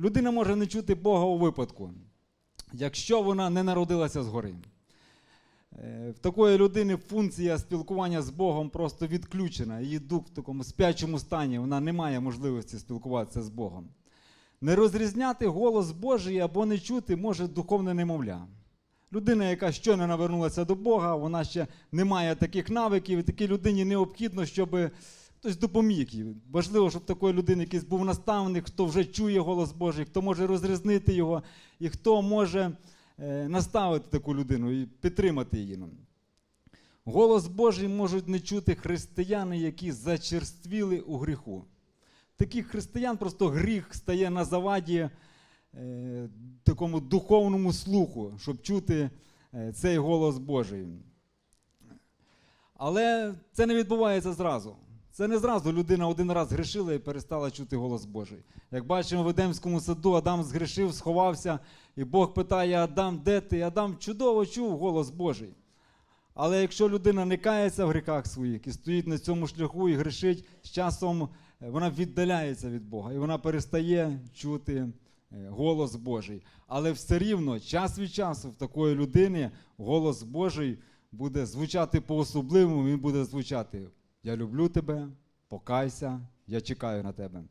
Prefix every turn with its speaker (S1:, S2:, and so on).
S1: Людина може не чути Бога у випадку, якщо вона не народилася згори. Е, В такої людини функція спілкування з Богом просто відключена. Її дух в такому спячому стані, вона не має можливості спілкуватися з Богом. Не розрізняти голос Божий або не чути може духовне немовля. Людина, яка щойно навернулася до Бога, вона ще не має таких навиків, і такій людині необхідно, щоб хтось допоміг їй. Важливо, щоб такої людини якийсь був наставник, хто вже чує голос Божий, хто може розрізнити його, і хто може е, наставити таку людину і підтримати її. Голос Божий можуть не чути християни, які зачерствіли у гріху. Таких християн просто гріх стає на заваді е, такому духовному слуху, щоб чути е, цей голос Божий. Але це не відбувається зразу. Це не зразу людина один раз грішила і перестала чути голос Божий. Як бачимо в Едемському саду, Адам згрішив, сховався, і Бог питає Адам, де ти? Адам чудово чув голос Божий. Але якщо людина не кається в гріхах своїх і стоїть на цьому шляху і грішить, з часом е, вона віддаляється від Бога і вона перестає чути е, голос Божий. Але все рівно, час від часу в такої людини голос Божий буде звучати по-особливому, він буде звучати: Я люблю тебе, покайся, я чекаю на тебе.